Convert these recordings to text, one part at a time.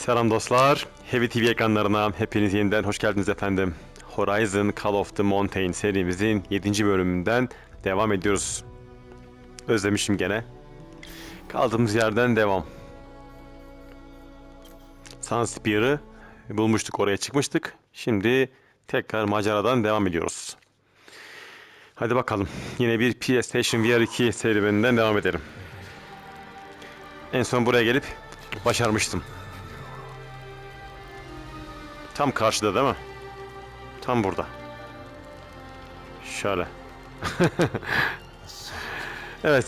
Selam dostlar. Heavy TV ekranlarına hepiniz yeniden hoş geldiniz efendim. Horizon Call of the Mountain serimizin 7. bölümünden devam ediyoruz. Özlemişim gene. Kaldığımız yerden devam. Sunspear'ı bulmuştuk, oraya çıkmıştık. Şimdi tekrar maceradan devam ediyoruz. Hadi bakalım. Yine bir PlayStation VR 2 serüveninden devam edelim. En son buraya gelip başarmıştım. Tam karşıda değil mi? Tam burada. Şöyle. evet.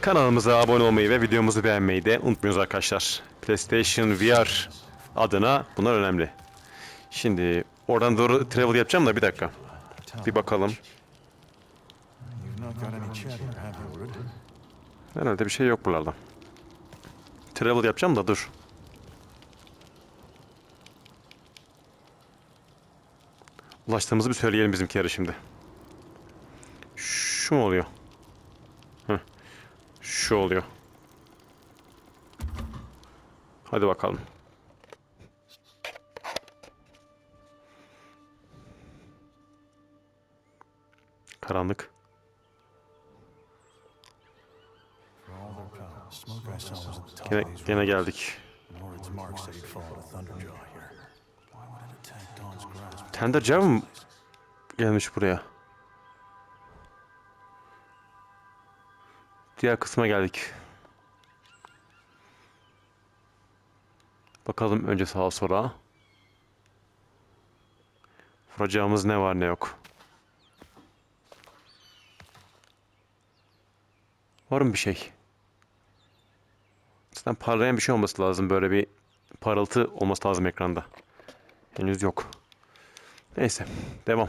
Kanalımıza abone olmayı ve videomuzu beğenmeyi de unutmuyoruz arkadaşlar. PlayStation VR adına bunlar önemli. Şimdi oradan doğru travel yapacağım da bir dakika. Bir bakalım. Herhalde bir şey yok buralarda. Travel yapacağım da dur. Ulaştığımızı bir söyleyelim bizimkilere şimdi. Şu mu oluyor? Heh. Şu oluyor. Hadi bakalım. Karanlık. For all their Dawn's grasp? Tender Java mı gelmiş buraya? Diğer kısma geldik. Bakalım önce sağa sola. Vuracağımız ne var ne yok. Var mı bir şey? Zaten parlayan bir şey olması lazım. Böyle bir parıltı olması lazım ekranda. Henüz yok. Neyse. Devam.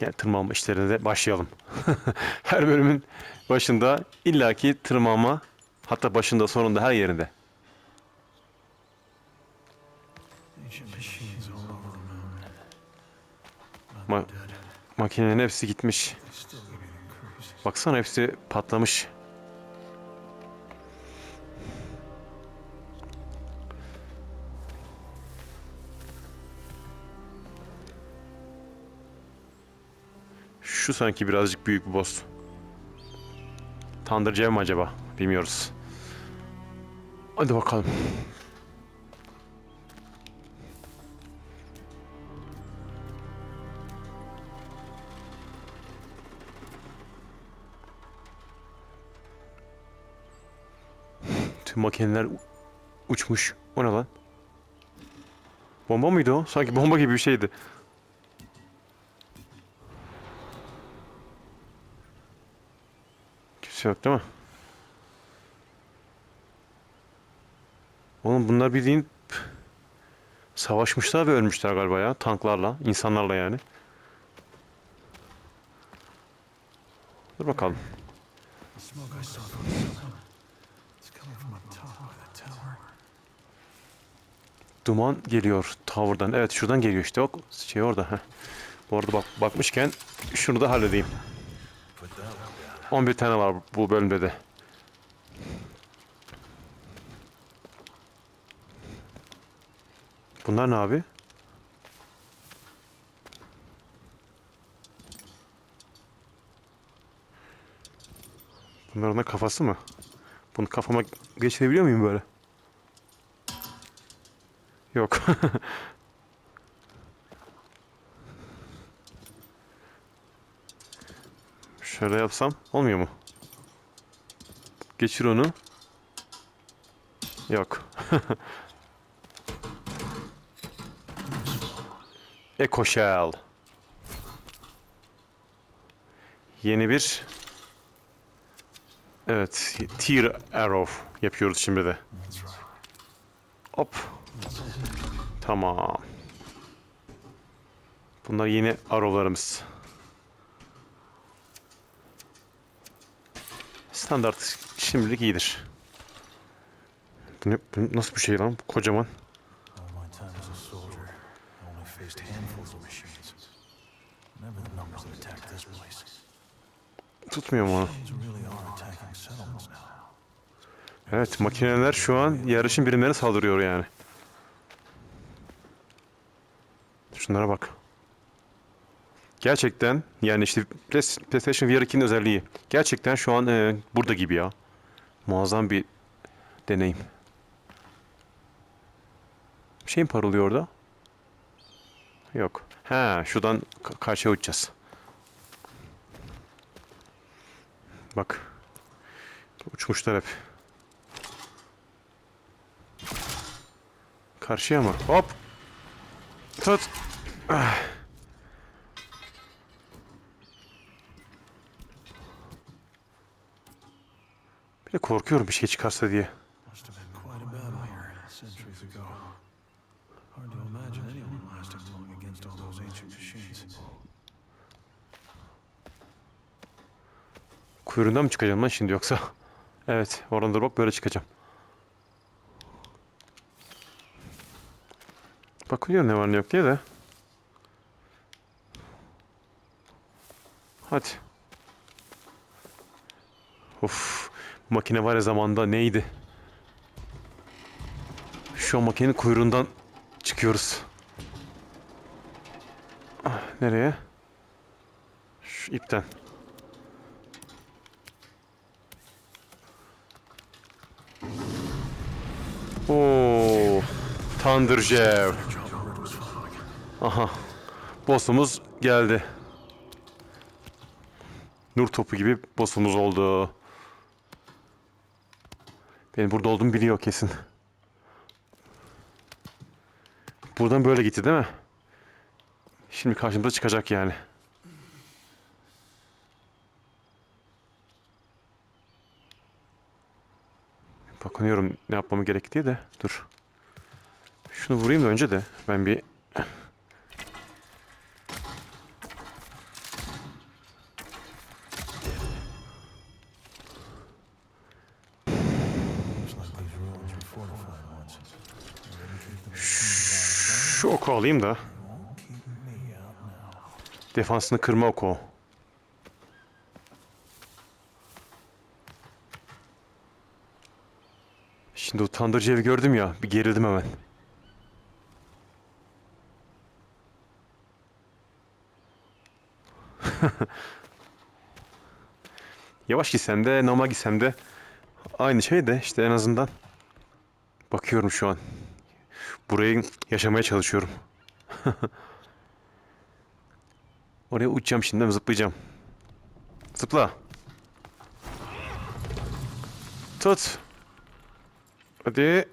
Gel tırmanma işlerine de başlayalım. her bölümün başında illaki tırmanma hatta başında sonunda her yerinde. Ma makinelerin hepsi gitmiş. Baksana hepsi patlamış. Şu sanki birazcık büyük bir boss. Thunder Cem mi acaba? Bilmiyoruz. Hadi bakalım. Tüm makineler uçmuş. O ne lan? Bomba mıydı o? Sanki bomba gibi bir şeydi. Kimse yok değil mi? Oğlum bunlar bildiğin savaşmışlar ve ölmüşler galiba ya. Tanklarla, insanlarla yani. Dur bakalım. Duman geliyor tower'dan. Evet şuradan geliyor işte. Bak şey orada. Heh. Bu arada bak bakmışken şunu da halledeyim. 11 tane var bu bölümde de. Bunlar ne abi? Bunların da kafası mı? Bunu kafama geçirebiliyor muyum böyle? Yok. Şöyle yapsam olmuyor mu? Geçir onu. Yok. Eco Shell. Yeni bir Evet, Tear Arrow yapıyoruz şimdi de. Hop. Tamam. Bunlar yeni arrowlarımız. Standart şimdilik iyidir. Bu, ne, bu nasıl bir şey lan? Kocaman. Tutmuyor mu onu? Evet makineler şu an yarışın birimlerine saldırıyor yani. Şunlara bak. Gerçekten yani işte Play- PlayStation VR 2'nin özelliği. Gerçekten şu an e, burada gibi ya. Muazzam bir deneyim. Bir şey mi parlıyor orada? Yok. Ha, şuradan ka- karşıya uçacağız. Bak. Uçmuşlar hep. Karşıya mı? Hop. Tut. Ah. Bir de korkuyorum bir şey çıkarsa diye. Kuyruğundan mı çıkacağım lan şimdi yoksa? Evet, oradan dur bak böyle çıkacağım. Bakıyor ne var ne yok diye de. Hadi. Of, makine var ya zamanda neydi? Şu an makinenin kuyruğundan çıkıyoruz. Ah, nereye? Şu ipten. Oo, Thunder Jev. Aha. Boss'umuz geldi. Nur topu gibi boss'umuz oldu. Benim burada olduğumu biliyor kesin. Buradan böyle gitti değil mi? Şimdi karşımıza çıkacak yani. Bakınıyorum ne yapmamı gerektiği de. Dur. Şunu vurayım da önce de ben bir oku alayım da defansını kırma oku. Şimdi o Thunder evi gördüm ya bir gerildim hemen. Yavaş gitsem de normal gitsem de aynı şey de işte en azından bakıyorum şu an. Burayı yaşamaya çalışıyorum. Oraya uçacağım şimdi zıplayacağım. Zıpla. Tut. Hadi.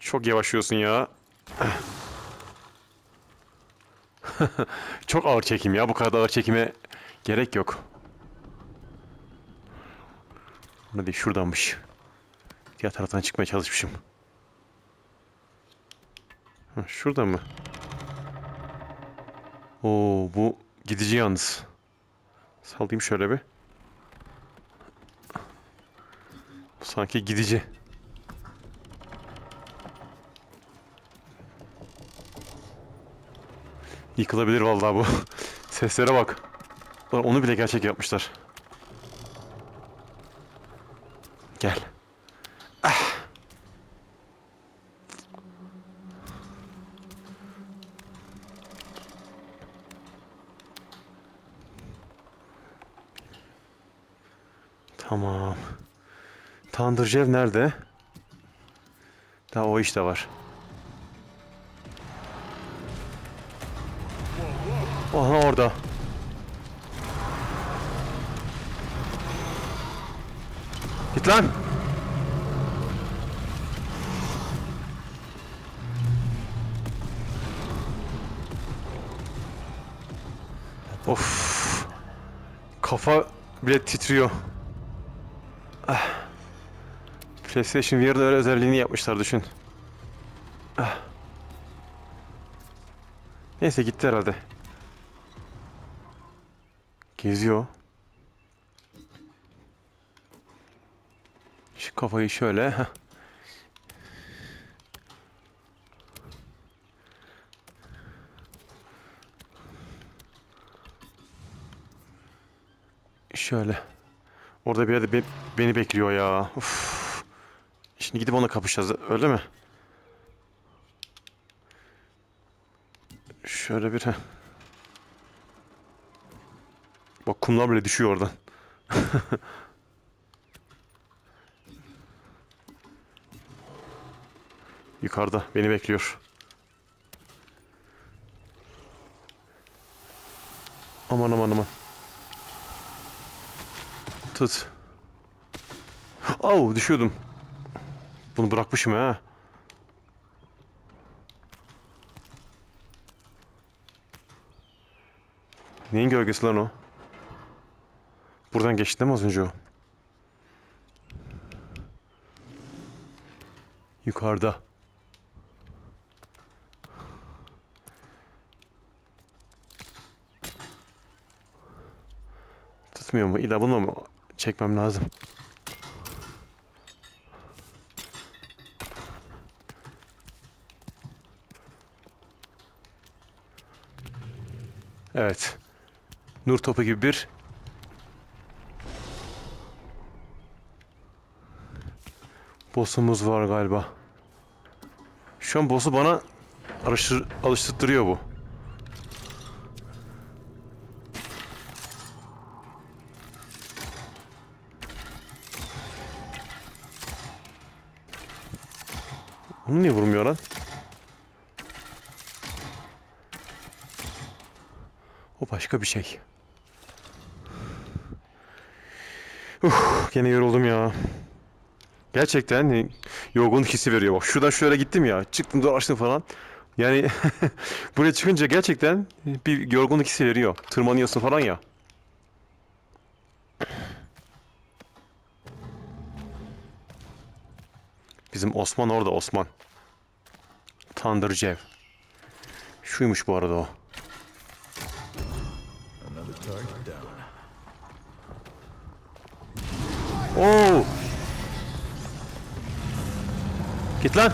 Çok yavaşlıyorsun ya. Çok ağır çekim ya. Bu kadar ağır çekime gerek yok. Hadi şuradanmış. Diğer taraftan çıkmaya çalışmışım. Şurada mı? Oo bu gidici yalnız. Sallayayım şöyle bir. Bu sanki gidici. Yıkılabilir vallahi bu. Seslere bak. Onu bile gerçek yapmışlar. Gel. Ah. Tamam. Thunderjev nerede? Daha o işte var. Aha orada. Git lan. Of. Kafa bile titriyor. Ah. PlayStation VR'da öyle özelliğini yapmışlar düşün. Ah. Neyse gitti herhalde. Geziyor. Şu kafayı şöyle. Şöyle. Orada bir yerde be- beni bekliyor ya. Uf. Şimdi gidip onunla kapışacağız öyle mi? Şöyle bir... Bak kumlar bile düşüyor oradan. Yukarıda beni bekliyor. Aman aman aman. Tut. Au düşüyordum. Bunu bırakmışım ha. Neyin gölgesi lan o? Buradan geçti mi az önce o? Yukarıda. Tutmuyor mu? İlla bunu mu çekmem lazım? Evet. Nur topu gibi bir boss'umuz var galiba. Şu an boss'u bana alıştır, alıştırtırıyor bu. Onu niye vurmuyor lan? Başka bir şey. Uf, gene yoruldum ya. Gerçekten e, yorgunluk hissi veriyor. Bak şuradan şöyle gittim ya. Çıktım dolaştım falan. Yani buraya çıkınca gerçekten bir yorgunluk hissi veriyor. Tırmanıyorsun falan ya. Bizim Osman orada Osman. Tandırcev. Şuymuş bu arada o. Oo! Git lan.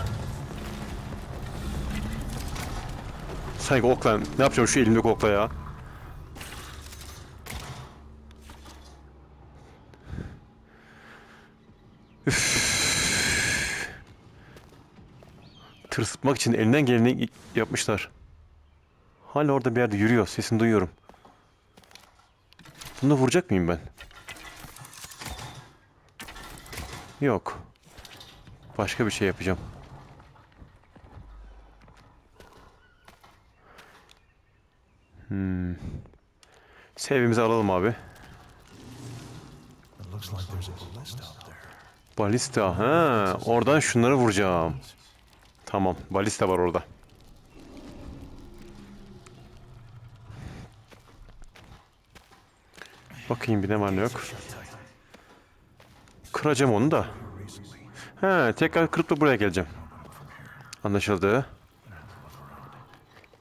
Sanki okla. Ne yapacağım şu elimdeki okla ya? Üf. Tırsıtmak için elinden geleni yapmışlar. Hala orada bir yerde yürüyor. Sesini duyuyorum. Bunu vuracak mıyım ben? Yok. Başka bir şey yapacağım. Hmm. Sevimizi alalım abi. Balista. Ha, oradan şunları vuracağım. Tamam. Balista var orada. Bakayım bir ne var ne yok. Kıracağım onu da. He, tekrar kırıp da buraya geleceğim. Anlaşıldı.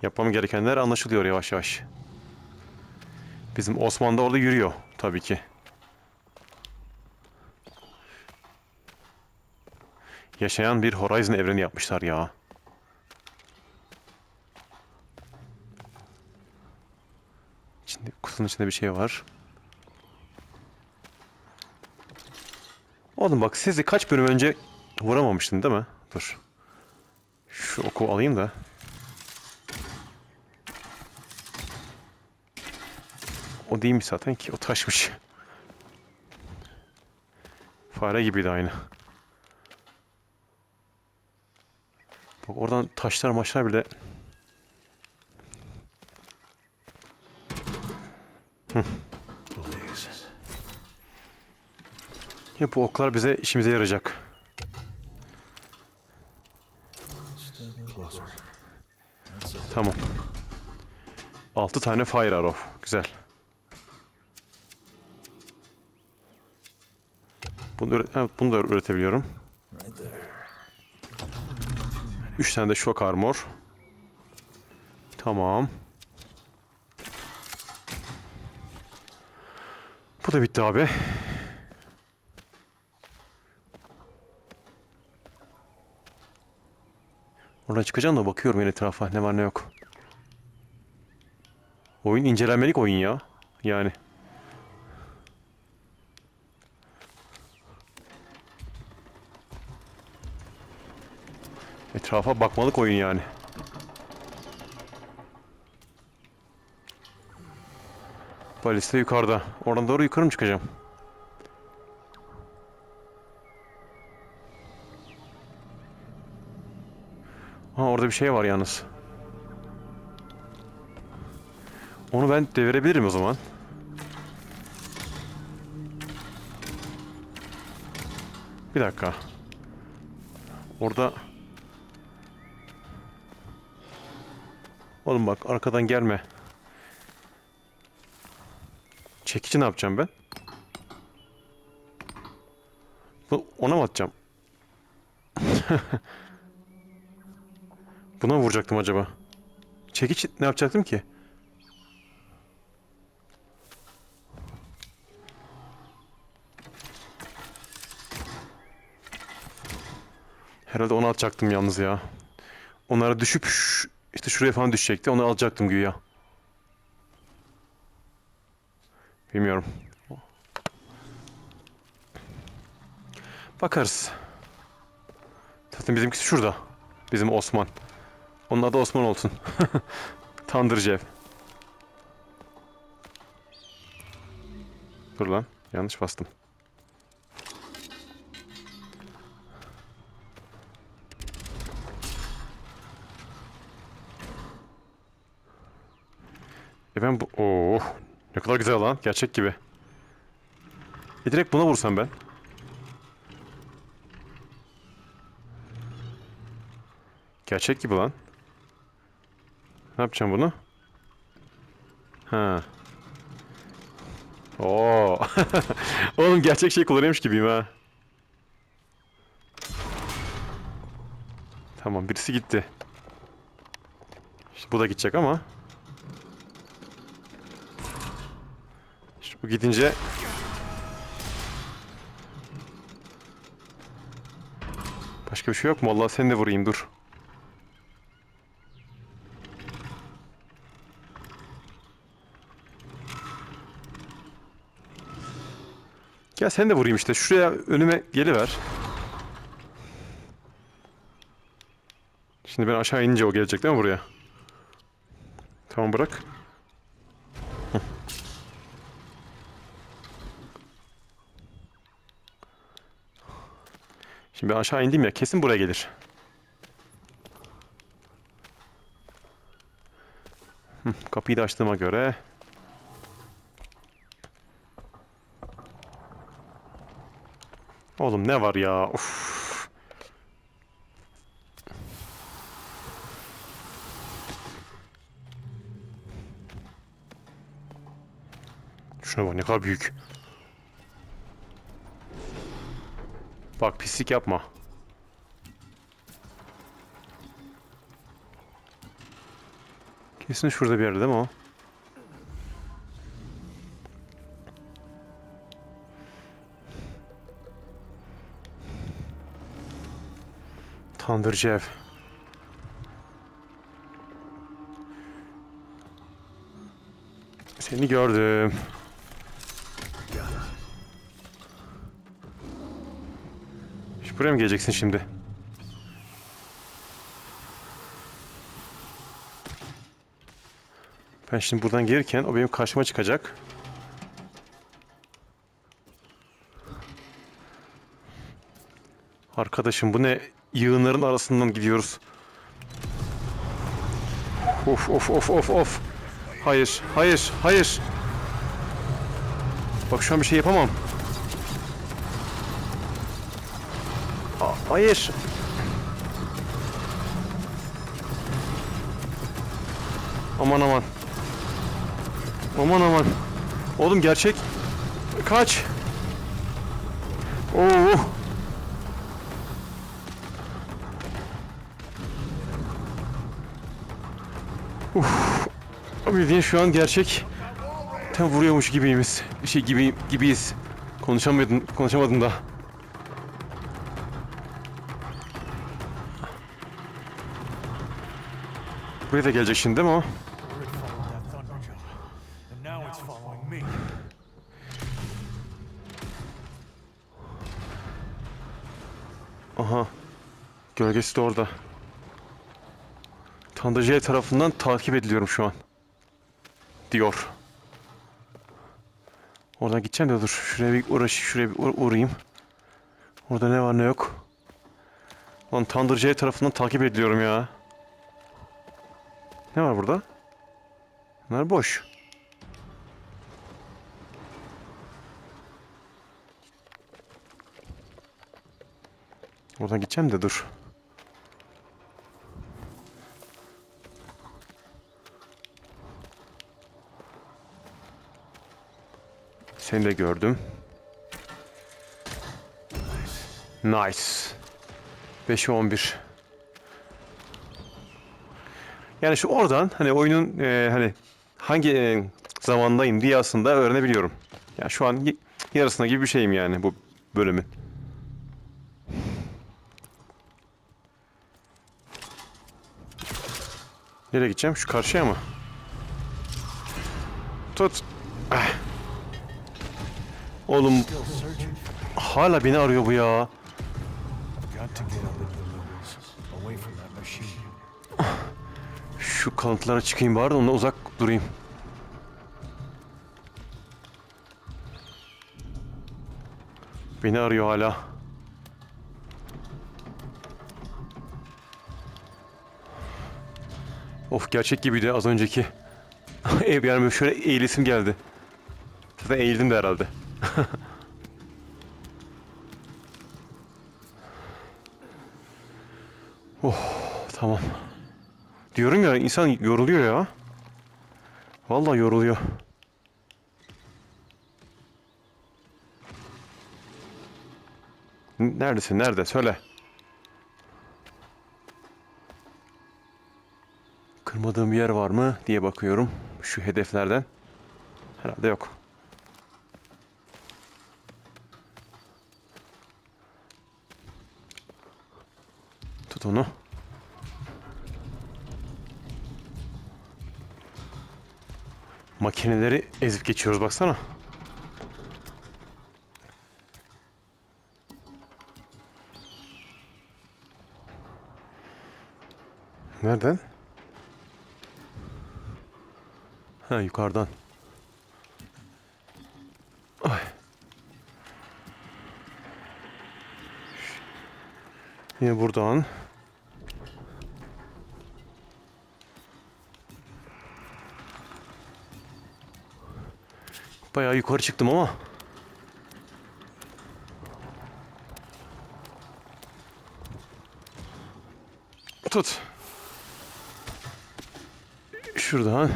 Yapmam gerekenler anlaşılıyor yavaş yavaş. Bizim Osman da orada yürüyor tabii ki. Yaşayan bir Horizon evreni yapmışlar ya. İçinde, kutunun içinde bir şey var. Oğlum bak sizi kaç bölüm önce vuramamıştın değil mi? Dur. Şu oku alayım da. O değilmiş zaten ki. O taşmış. Fare gibiydi aynı. Bak oradan taşlar maçlar bile Please. Ya bu oklar bize işimize yarayacak. Tamam. 6 tane fire arrow. Güzel. Bunu, evet, bunu da üretebiliyorum. Right there. 3 tane de shock armor. Tamam. Bu da bitti abi. Oradan çıkacağım da bakıyorum yani etrafa ne var ne yok. Oyun incelenmelik oyun ya. Yani. Etrafa bakmalık oyun yani. Balista yukarıda. Oradan doğru yukarı mı çıkacağım? Orada bir şey var yalnız. Onu ben devirebilirim o zaman. Bir dakika. Orada... Oğlum bak arkadan gelme. Çekici ne yapacağım ben? Bu ona mı atacağım? Buna mı vuracaktım acaba? Çekiç ne yapacaktım ki? Herhalde onu atacaktım yalnız ya. Onlara düşüp işte şuraya falan düşecekti. Onu alacaktım güya. Bilmiyorum. Bakarız. Zaten bizimkisi şurada. Bizim Osman. Onun adı Osman olsun. Tandırcı ev. Dur lan. Yanlış bastım. E ben bu... Oh, ne kadar güzel lan. Gerçek gibi. E direkt buna vursam ben. Gerçek gibi lan. Ne yapacağım bunu? Ha. Oo. Oğlum gerçek şey kullanıyormuş gibiyim ha. Tamam birisi gitti. İşte bu da gidecek ama. İşte bu gidince Başka bir şey yok mu? Allah seni de vurayım dur. Gel seni de vurayım işte. Şuraya önüme geliver. Şimdi ben aşağı inince o gelecek değil mi buraya? Tamam bırak. Şimdi ben aşağı indim ya kesin buraya gelir. Kapıyı da açtığıma göre Oğlum ne var ya? Of. Şuna bak ne kadar büyük. Bak pislik yapma. Kesin şurada bir yerde değil mi o? Tandırcı ev. Seni gördüm. Şu buraya mı geleceksin şimdi? Ben şimdi buradan gelirken o benim karşıma çıkacak. Arkadaşım bu ne? Yığınların arasından gidiyoruz. Of of of of of. Hayır, hayır, hayır. Bak şu an bir şey yapamam. Aa, hayır. Aman aman. Aman aman. Oğlum gerçek. Kaç. Oo. Bildiğin şu an gerçek. Tam vuruyormuş gibiyimiz. Şey gibi gibiyiz. Konuşamadım, konuşamadım da. Buraya da gelecek şimdi değil mi o? Aha. Gölgesi de orada. Tandırcıya tarafından takip ediliyorum şu an. Diyor. Oradan gideceğim de dur. Şuraya bir uğraş, şuraya bir uğra- uğrayayım. Orada ne var ne yok. Lan Tandırcıya tarafından takip ediliyorum ya. Ne var burada? Bunlar boş. Oradan gideceğim de dur. Seni de gördüm. Nice. 5'e 11. Yani şu oradan hani oyunun e, hani hangi e, zamandayım diye aslında öğrenebiliyorum. Yani şu an yarısına gibi bir şeyim yani bu bölümün. Nereye gideceğim? Şu karşıya mı? Tut. Ah. Oğlum hala beni arıyor bu ya. Şu kalıntılara çıkayım bari ondan uzak durayım. Beni arıyor hala. Of gerçek gibiydi az önceki. Ev yani şöyle eğilesim geldi. Zaten eğildim de herhalde. oh tamam. Diyorum ya insan yoruluyor ya. Vallahi yoruluyor. Neredesin? Nerede? Söyle. Kırmadığım bir yer var mı diye bakıyorum şu hedeflerden. Herhalde yok. Tut onu. Makineleri ezip geçiyoruz baksana. Nereden? Ha yukarıdan. Ay. Yine buradan. Bayağı yukarı çıktım ama. Tut. Be inside.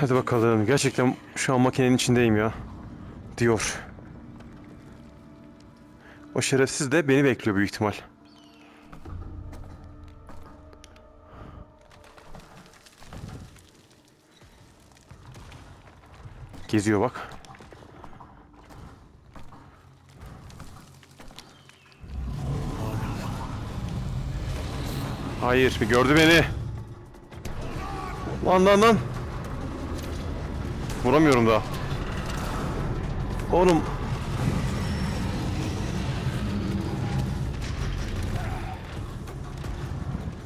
Hadi bakalım. Gerçekten şu an makinenin içindeyim ya. Diyor. O şerefsiz de beni bekliyor büyük ihtimal. Geziyor bak. Hayır, bir gördü beni. Lan lan lan. Vuramıyorum daha. Oğlum.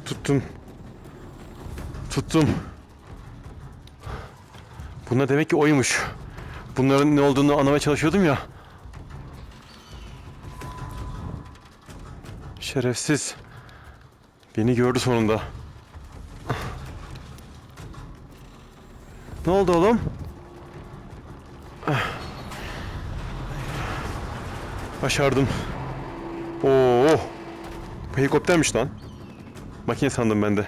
Tuttum. Tuttum. Bunlar demek ki oymuş. Bunların ne olduğunu anlamaya çalışıyordum ya. Şerefsiz. Beni gördü sonunda. Ne oldu oğlum? Başardım. Oo. Bu helikoptermiş lan. Makine sandım ben de.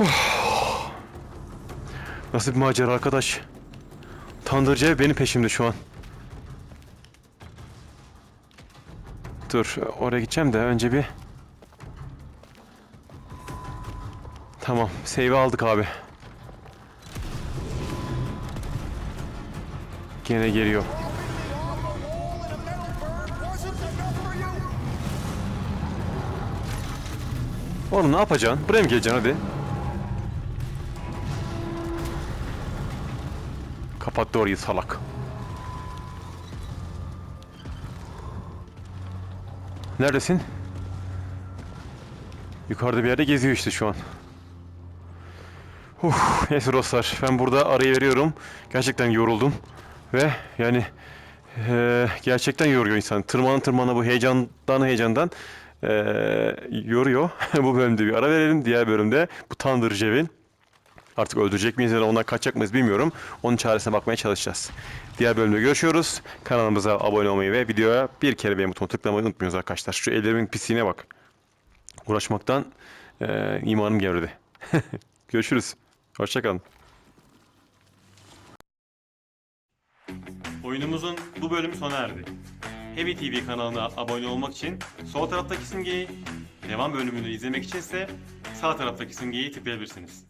Oh. Nasıl bir macera arkadaş? Tandırcı benim peşimde şu an. Dur oraya gideceğim de önce bir... Tamam save aldık abi. Gene geliyor. Oğlum ne yapacaksın? Buraya mı geleceksin hadi? Kapattı salak. Neredesin? Yukarıda bir yerde geziyor işte şu an. Uf, neyse dostlar ben burada arayı veriyorum. Gerçekten yoruldum. Ve yani eee, gerçekten yoruyor insan. Tırmana tırmana bu heyecandan heyecandan eee, yoruyor. bu bölümde bir ara verelim. Diğer bölümde bu Thunder Jev'in artık öldürecek miyiz ya da ondan kaçacak mıyız bilmiyorum. Onun çaresine bakmaya çalışacağız. Diğer bölümde görüşüyoruz. Kanalımıza abone olmayı ve videoya bir kere beğen butonuna tıklamayı unutmuyoruz arkadaşlar. Şu ellerimin pisliğine bak. Uğraşmaktan eee imanım gevredi. Görüşürüz. Hoşçakalın. Oyunumuzun bu bölümü sona erdi. Heavy TV kanalına abone olmak için sol taraftaki simgeyi, devam bölümünü izlemek için ise sağ taraftaki simgeyi tıklayabilirsiniz.